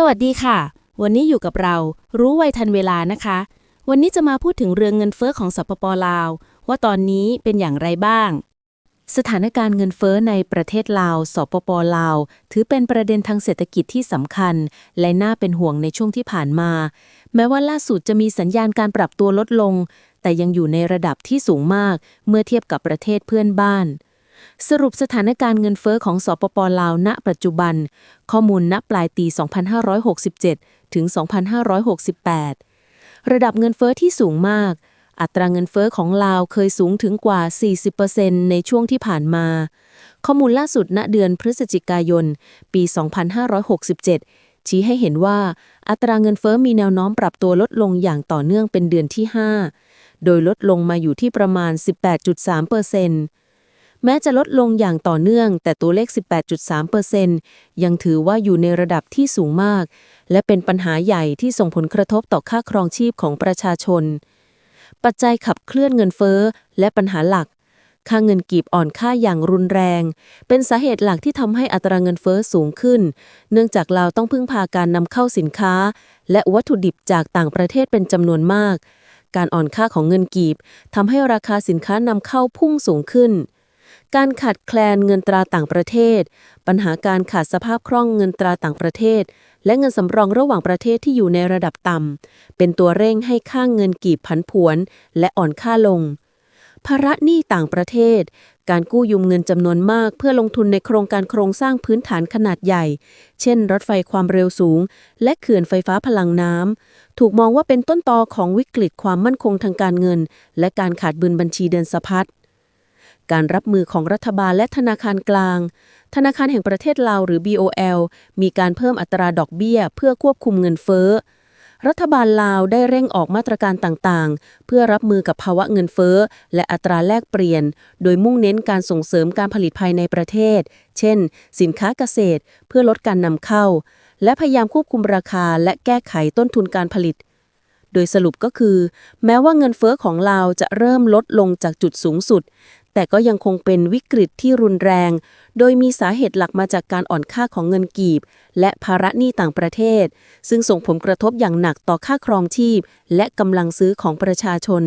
สวัสดีค่ะ วันนี้อยู่กับเรา รู้ไวทันเวลานะคะ วันนี้จะมาพูดถึงเรื่องเงินเฟ้อของสปปลาว ว่าตอนนี้เป็นอย่างไรบ้าง สถานการณ์เงินเฟ้อในประเทศลาว สปปลาว ถือเป็นประเด็นทางเศรษฐกิจที่สำคัญ และน่าเป็นห่วงในช่วงที่ผ่านมา แม้ว่าล่าสุดจะมีสัญญาณการปรับตัวลดลง แต่ยังอยู่ในระดับที่สูงมาก เมื่อเทียบกับประเทศเพื่อนบ้าน สรุปสถานการณ์เงินเฟ้อของสปปลาวณ ปัจจุบัน ข้อมูลณปลายปี 2567 ถึง 2568 ระดับเงินเฟ้อที่สูงมาก อัตราเงินเฟ้อของลาวเคยสูงถึงกว่า 40%ในช่วงที่ผ่านมา ข้อมูลล่าสุดณเดือนพฤศจิกายน ปี 2567 ชี้ให้เห็นว่า อัตราเงินเฟ้อมีแนวโน้มปรับตัวลดลงอย่างต่อเนื่องเป็นเดือนที่ 5 โดยลดลงมาอยู่ที่ประมาณ 18.3% แม้จะลดลงอย่างต่อเนื่อง แต่ตัวเลข 18.3%ยังถือว่าอยู่ในระดับที่สูงมาก และเป็นปัญหาใหญ่ที่ส่งผลกระทบต่อค่าครองชีพของประชาชน ปัจจัยขับเคลื่อนเงินเฟ้อ และปัญหาหลัก ค่าเงินกีบอ่อนค่าอย่างรุนแรง เป็นสาเหตุหลักที่ทำให้อัตราเงินเฟ้อสูงขึ้น เนื่องจากเราต้องพึ่งพาการนำเข้าสินค้า และวัตถุดิบจากต่างประเทศเป็นจำนวนมากการอ่อนค่าของเงินกีบทำให้ราคาสินค้านำเข้าพุ่งสูงขึ้น การขาดแคลนเงินตราต่างประเทศ ปัญหาการขาดสภาพคล่องเงินตราต่างประเทศ และเงินสำรองระหว่างประเทศที่อยู่ในระดับต่ำ เป็นตัวเร่งให้ค่างเงินกีบผันผวน และอ่อนค่าลง ภาระหนี้ต่างประเทศ การกู้ยืมเงินจำนวนมากเพื่อลงทุนในโครงการโครงสร้างพื้นฐานขนาดใหญ่ เช่น รถไฟความเร็วสูง และเขื่อนไฟฟ้าพลังน้ำ ถูกมองว่าเป็นต้นตอของวิกฤตความมั่นคงทางการเงิน และการขาดบึนบัญชีเดินสะพัด การรับมือของรัฐบาลและธนาคารกลาง ธนาคารแห่งประเทศลาวหรือ BOL มีการเพิ่มอัตราดอกเบี้ย เพื่อควบคุมเงินเฟ้อ รัฐบาลลาวได้เร่งออกมาตรการต่างๆ เพื่อรับมือกับภาวะเงินเฟ้อ และอัตราแลกเปลี่ยน โดยมุ่งเน้นการส่งเสริมการผลิตภายในประเทศ เช่น สินค้าเกษตร เพื่อลดการนำเข้า และพยายามควบคุมราคา และแก้ไขต้นทุนการผลิตโดยสรุปก็คือ แม้ว่าเงินเฟ้อของลาวจะเริ่มลดลงจากจุดสูงสุด แต่ก็ยังคงเป็นวิกฤตที่รุนแรง โดยมีสาเหตุหลักมาจากการอ่อนค่าของเงินกีบ และภาระหนี้ต่างประเทศ ซึ่งส่งผลกระทบอย่างหนักต่อค่าครองชีพ และกำลังซื้อของประชาชน